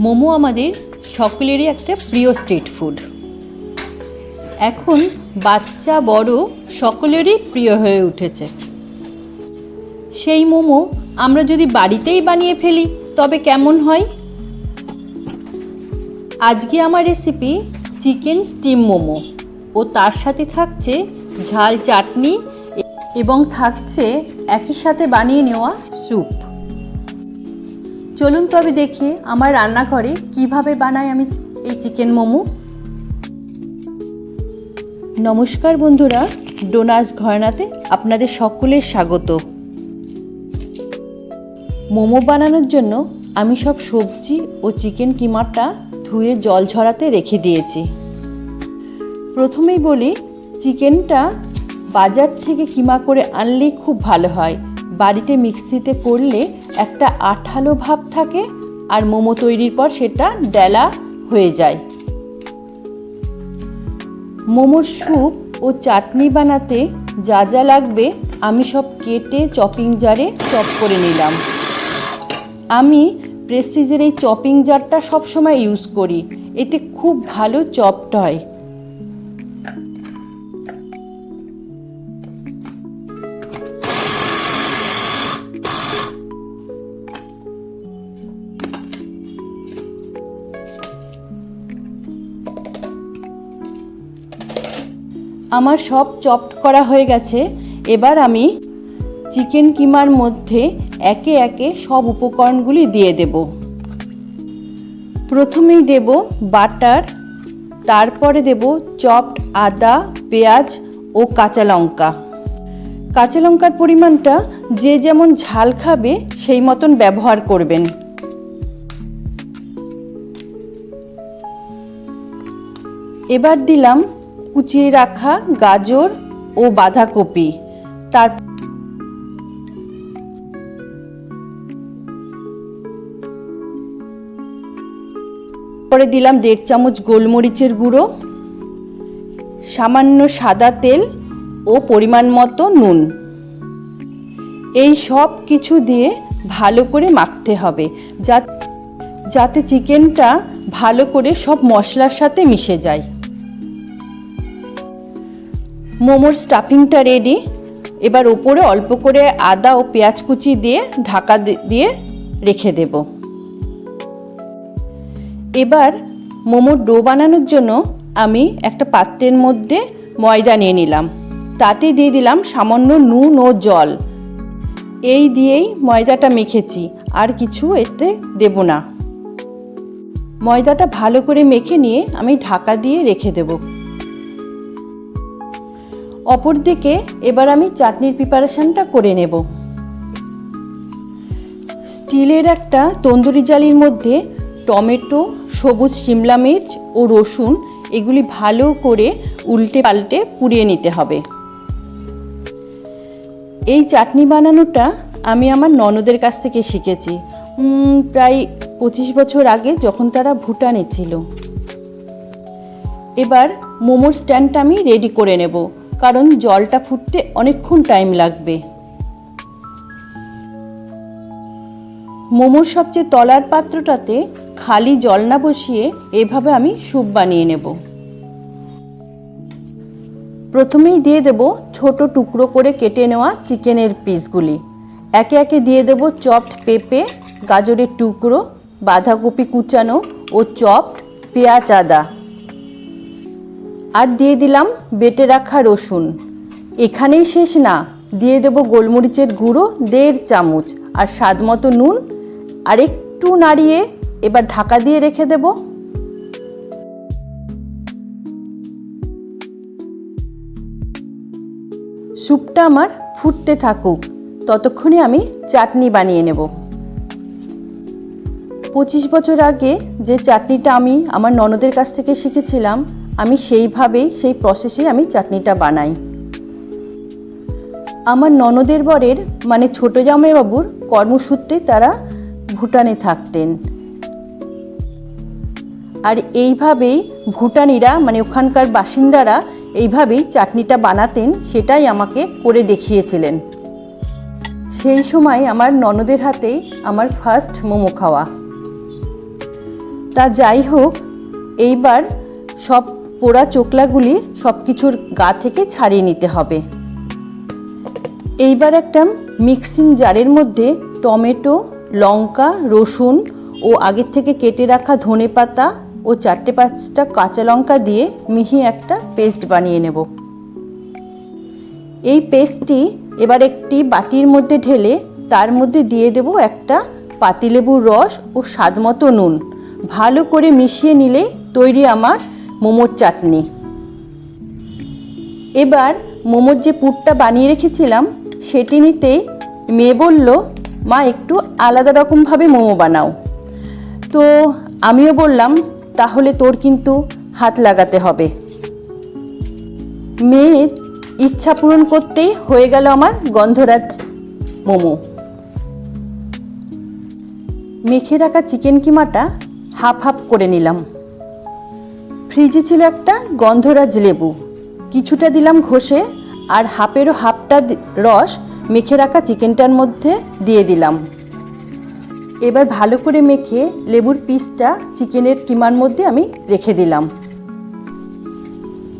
মোমো আমাদের সকলেরই একটা প্রিয় স্ট্রিট ফুড এখন বাচ্চা, বড় সকলেরই প্রিয় হয়ে উঠেছে। সেই মোমো আমরা যদি বাড়িতেই বানিয়ে ফেলি, তবে কেমন হয়? আজকে আমার রেসিপি চিকেন স্টিম মোমো ও তার সাথে থাকছে ঝাল চাটনি এবং থাকছে একই সাথে বানিয়ে নেওয়া স্যুপ চলুন তবে দেখি আমার রান্নাঘরে কীভাবে বানাই আমি এই চিকেন মোমো। নমস্কার বন্ধুরা, ডোনাস ঘরনাতে আপনাদের সকলের স্বাগত। মোমো বানানোর জন্য আমি সব সবজি ও চিকেন কিমাটা ধুয়ে জল ঝরাতে রেখে দিয়েছি। প্রথমেই বলি, চিকেনটা বাজার থেকে কিমা করে আনলেই খুব ভালো হয়। বাড়িতে মিক্সিতে করলে একটা আঠালো ভাব থাকে আর মোমো তৈরির পর সেটা ডেলা হয়ে যায়। মোমোর স্যুপ ও চাটনি বানাতে যা যা লাগবে আমি সব কেটে চপিং জারে চপ করে নিলাম। আমি প্রেস্টিজের এই চপিং জারটা সবসময় ইউজ করি, এতে খুব ভালো চপড হয়। আমার সব চপড করা হয়ে গেছে, এবার আমি চিকেন কিমার মধ্যে একে একে সব উপকরণগুলি দিয়ে দেব। প্রথমেই দেব বাটার, তারপরে দেব চপড আদা, পেঁয়াজ ও কাঁচা লঙ্কা। কাঁচা লঙ্কার পরিমাণটা যে যেমন ঝাল খাবে, সেই মতন ব্যবহার করবেন। এবার দিলাম কুচিয়ে রাখা গাজর ও বাঁধাকপি। তার পরে দিলাম দেড় চামচ গোলমরিচের গুঁড়ো, সামান্য সাদা তেল ও পরিমাণ মতো নুন। এই সব কিছু দিয়ে ভালো করে মাখতে হবে, যাতে চিকেনটা ভালো করে সব মশলার সাথে মিশে যায়। মোমোর স্টাফিংটা রেডি এবার ওপরে অল্প করে আদা ও পেঁয়াজ কুচি দিয়ে ঢাকা দিয়ে রেখে দেব। এবার মোমোর ডো বানানোর জন্য আমি একটা পাত্রের মধ্যে ময়দা নিয়ে নিলাম। তাতে দিয়ে দিলাম সামান্য নুন ও জল। এই দিয়েই ময়দাটা মেখেছি, আর কিছু এতে দেব না। ময়দাটা ভালো করে মেখে নিয়ে আমি ঢাকা দিয়ে রেখে দেবো। অপরদিকে এবার আমি চাটনির প্রিপারেশনটা করে নেব। স্টিলের একটা তন্দুরি জালির মধ্যে টমেটো, সবুজ শিমলা মির্চ ও রসুন এগুলি ভালো করে উল্টে পাল্টে পুড়িয়ে নিতে হবে। এই চাটনি বানানোটা আমি আমার ননদের কাছ থেকে শিখেছি। প্রায় পঁচিশ বছর আগে যখন তারা ভুটানে ছিল। এবার মোমোর স্ট্যান্ডটা আমি রেডি করে নেব। কারণ জলটা ফুটতে অনেকক্ষণ টাইম লাগবে। মোমোর সবচেয়ে তলার পাত্রটাতে খালি জল না বসিয়ে এভাবে আমি স্যুপ বানিয়ে নেব। প্রথমেই দিয়ে দেব ছোট টুকরো করে কেটে নেওয়া চিকেনের পিসগুলি। একে একে দিয়ে দেব চপড পেঁপে, গাজরের টুকরো, বাঁধাকপি কুচানো ও চপড পেঁয়াজ আদা। আর দিয়ে দিলাম বেটে রাখা রসুন। এখানেই শেষ না। দিয়ে দেব গোলমরিচের গুঁড়ো, দেড় চামচ আর স্বাদ মতো নুন। আর একটু নাড়িয়ে এবার ঢাকা দিয়ে রেখে দেব। স্যুপটা আমার ফুটতে থাকুক। ততক্ষণে আমি চাটনি বানিয়ে নেব। পঁচিশ বছর আগে যে চাটনিটা আমি আমার ননদের কাছ থেকে শিখেছিলাম আমি সেইভাবেই, সেই প্রসেসে আমি চাটনিটা বানাই। আমার ননদের বরের মানে ছোট জামাইবাবুর কর্মসূত্রে তারা ভুটানে থাকতেন। আর এইভাবেই ভুটানিরা মানে ওখানকার বাসিন্দারা এইভাবেই চাটনিটা বানাতেন, সেটাই আমাকে করে দেখিয়েছিলেন। সেই সময় আমার ননদের হাতে আমার ফার্স্ট মোমো খাওয়া। তা যাই হোক, এইবার সব পোড়া চোকলাগুলি সব কিছুর গা থেকে ছাড়িয়ে নিতে হবে। এইবার একটা মিক্সিং জারের মধ্যে টমেটো, লঙ্কা, রসুন ও আগের থেকে কেটে রাখা ধনে পাতা ও চারটে পাঁচটা কাঁচা লঙ্কা দিয়ে মিহি একটা পেস্ট বানিয়ে নেব। এই পেস্টটি এবার একটি বাটির মধ্যে ঢেলে তার মধ্যে দিয়ে দেব একটা পাতিলেবুর রস ও স্বাদমতো নুন। ভালো করে মিশিয়ে নিলে তৈরি আমার মোমোর চাটনি। এবার মোমোর যে পুরটা বানিয়ে রেখেছিলাম, সেটি নিতে মেয়ে বলল, মা, একটু আলাদা রকমভাবে মোমো বানাও। তো আমিও বললাম, তাহলে তোর কিন্তু হাত লাগাতে হবে। মেয়ের ইচ্ছা পূরণ করতেই হয়ে গেল আমার গন্ধরাজ মোমো। মেখে রাখা চিকেন কিমাটা হাফ হাফ করে নিলাম। ফ্রিজে ছিল একটা গন্ধরাজ লেবু। কিছুটা দিলাম ঘষে আর হাফেরও হাফটা রস মেখে রাখা চিকেনটার মধ্যে দিয়ে দিলাম। এবার ভালো করে মেখে লেবুর পিসটা চিকেনের কিমার মধ্যে আমি রেখে দিলাম।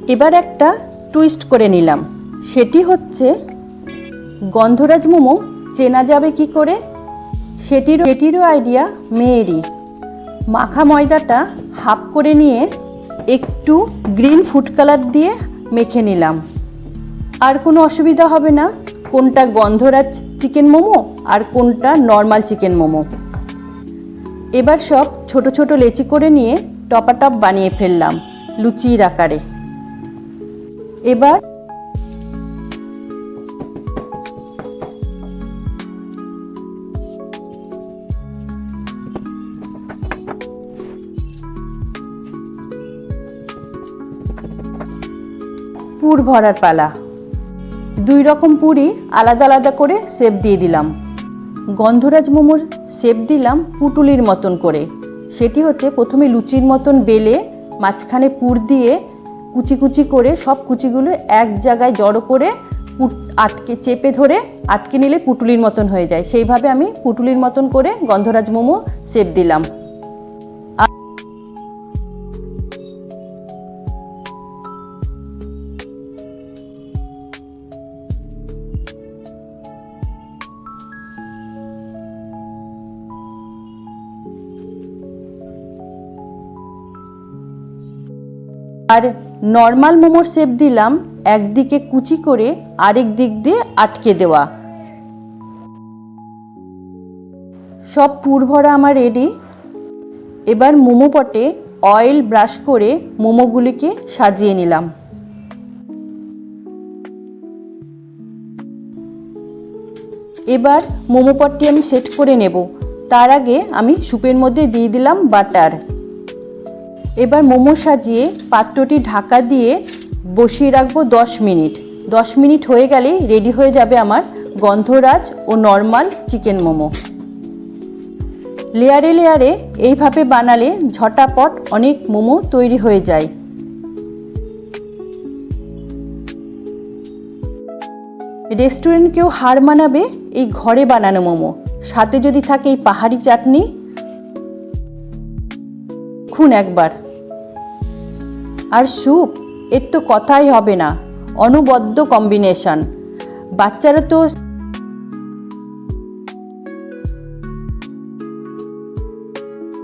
এবার একটা টুইস্ট করে নিলাম। সেটি হচ্ছে, গন্ধরাজ মোমো চেনা যাবে কি করে? সেটিরও সেটিরও আইডিয়া মেয়েরই। মাখা ময়দাটা হাফ করে নিয়ে একটু গ্রিন ফুড কালার দিয়ে মেখে নিলাম। আর কোনো অসুবিধা হবে না, কোনটা গন্ধরাজ চিকেন মোমো আর কোনটা নর্মাল চিকেন মোমো। এবার সব ছোট ছোট লেচি করে নিয়ে টপাটপ বানিয়ে ফেললাম, লুচির আকারে। এবার পুর ভরার পালা। দুই রকম পুরি আলাদা আলাদা করে সেপ দিয়ে দিলাম। গন্ধরাজ মোমোর সেপ দিলাম পুটুলির মতন করে। সেটি হচ্ছে প্রথমে লুচির মতন বেলে মাঝখানে পুর দিয়ে কুচি কুচি করে সব কুচিগুলো এক জায়গায় জড়ো করে আটকে চেপে ধরে আটকে নিলে পুটুলির মতন হয়ে যায়। সেইভাবে আমি পুটুলির মতন করে গন্ধরাজ মোমো সেপ দিলাম। আর নর্মাল মোমোর শেপ দিলাম, একদিকে কুচি করে আরেক দিক দিয়ে আটকে দেওয়া। সব পুর ভরা আমার রেডি এবার মোমো পটে অয়েল ব্রাশ করে মোমোগুলিকে সাজিয়ে নিলাম। এবার মোমো পটটি আমি সেট করে নেব। তার আগে আমি স্যুপের মধ্যে দিয়ে দিলাম বাটার এবার মোমো সাজিয়ে পাত্রটি ঢাকা দিয়ে বসিয়ে রাখব দশ মিনিট। দশ মিনিট হয়ে গেলে রেডি হয়ে যাবে আমার গন্ধরাজ ও নর্মাল চিকেন মোমো। লেয়ারে লেয়ারে এইভাবে বানালে ঝটাপট অনেক মোমো তৈরি হয়ে যায়। রেস্টুরেন্টকেও হার মানাবে এই ঘরে বানানো মোমো। সাথে যদি থাকে এই পাহাড়ি চাটনি, খুন একবার। আর স্যুপ এর তো কথাই হবে না। অনবদ্য কম্বিনেশন। বাচ্চারা তো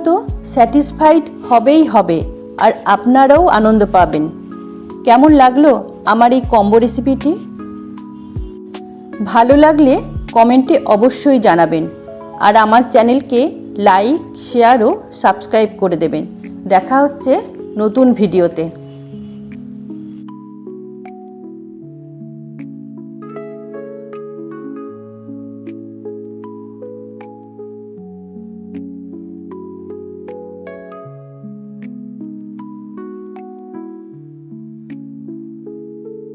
তো স্যাটিসফাইড হবেই হবে, আর আপনারাও আনন্দ পাবেন। কেমন লাগল আমার এই কম্বো রেসিপিটি? ভালো লাগলে কমেন্টে অবশ্যই জানাবেন, আর আমার চ্যানেলকে লাইক, শেয়ার ও সাবস্ক্রাইব করে দেবেন। দেখা হচ্ছে নতুন ভিডিওতে।